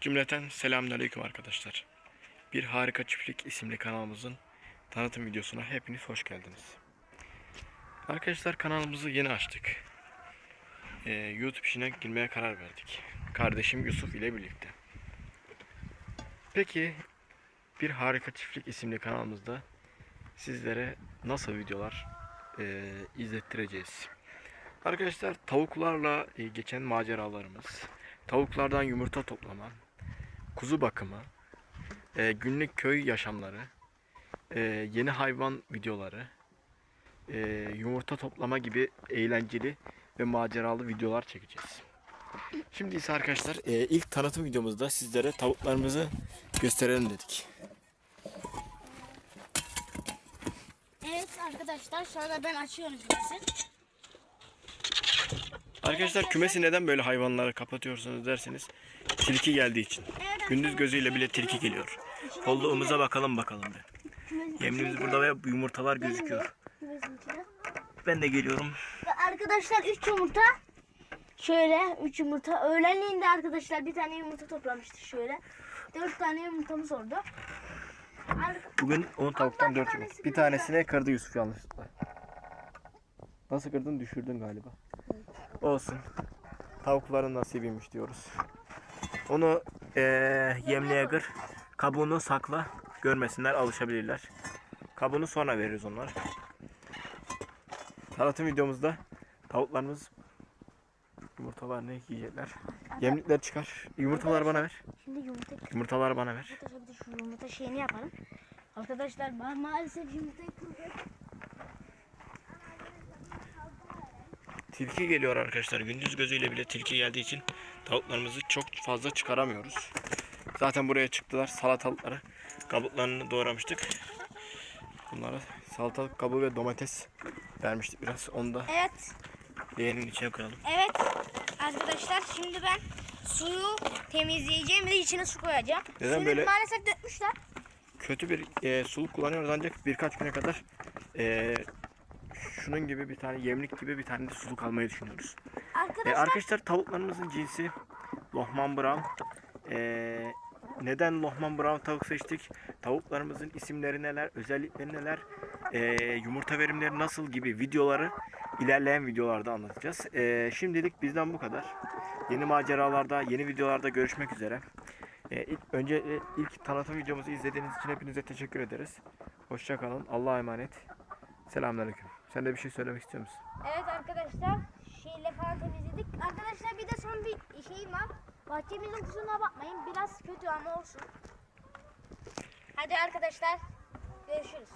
Cümleten selamünaleyküm arkadaşlar. Bir Harika Çiftlik isimli kanalımızın tanıtım videosuna hepiniz hoş geldiniz. Arkadaşlar kanalımızı yeni açtık. Ee, YouTube işine girmeye karar verdik. Kardeşim Yusuf ile birlikte. Peki bir Harika Çiftlik isimli kanalımızda sizlere nasıl videolar e, izlettireceğiz? Arkadaşlar tavuklarla e, geçen maceralarımız, tavuklardan yumurta toplama, kuzu bakımı, e, günlük köy yaşamları, e, yeni hayvan videoları, e, yumurta toplama gibi eğlenceli ve maceralı videolar çekeceğiz. Şimdi ise arkadaşlar e, ilk tanıtım videomuzda sizlere tavuklarımızı gösterelim dedik. Evet arkadaşlar şöyle ben açıyorum şimdi. Arkadaşlar kümesi neden böyle hayvanları kapatıyorsunuz derseniz tilki geldiği için. Gündüz gözüyle bile tilki geliyor. Kolluğumuza bakalım bakalım be. Yemimiz burada ve yumurtalar gözüküyor. Ben de geliyorum. Arkadaşlar 3 yumurta. Şöyle 3 yumurta. Öğlenliğinde arkadaşlar bir tane yumurta toplamıştık şöyle. 4 tane yumurtamız oldu. Bugün 10 tavuktan 4 yumurta. Bir tanesine kırdı Yusuf yanlışlıkla. Nasıl kırdın? Düşürdün galiba. Olsun. Tavukların nasibiymiş diyoruz. Onu eee yemliğe kır. Kabuğunu sakla. Görmesinler, alışabilirler. Kabuğunu sonra veririz onlara. Tanıtım videomuzda tavuklarımız yumurtalarını yiyecekler. Yemlikler çıkar. Yumurtalar bana ver. Şimdi yumurta Yumurtalar bana ver. Şu yumurta şeyini yapalım. Arkadaşlar ben maalesef yumurtayı kırdım. Tilki geliyor arkadaşlar. Gündüz gözüyle bile tilki geldiği için tavuklarımızı çok fazla çıkaramıyoruz. Zaten buraya çıktılar salatalıkları. Kabuklarını doğramıştık. Bunlara salatalık kabuğu ve domates vermiştik biraz. Onu da Evet. leğenin içine koyalım. Evet. Arkadaşlar şimdi ben suyu temizleyeceğim ve içine su koyacağım. Neden Suyunu böyle- maalesef dökmüşler. Kötü bir e, suluk kullanıyoruz ancak birkaç güne kadar e, şunun gibi bir tane yemlik gibi bir tane de suluk almayı düşünüyoruz. E, Arkadaşlar arkadaşlar tavuklarımızın cinsi Lohman Brown. E, neden Lohman Brown tavuk seçtik? Tavuklarımızın isimleri neler, özellikleri neler, e, yumurta verimleri nasıl gibi videoları ilerleyen videolarda anlatacağız. E, şimdilik bizden bu kadar. Yeni maceralarda, yeni videolarda görüşmek üzere. E, ilk, önce e, ilk tanıtım videomuzu izlediğiniz için hepinize teşekkür ederiz. Hoşçakalın. Allah'a emanet. Selamünaleyküm. Sen de bir şey söylemek istiyor musun? Evet arkadaşlar şeyle falan temizledik. Arkadaşlar bir de son bir şeyim var. Bahçemizin kusuruna bakmayın. Biraz kötü ama olsun. Hadi arkadaşlar görüşürüz.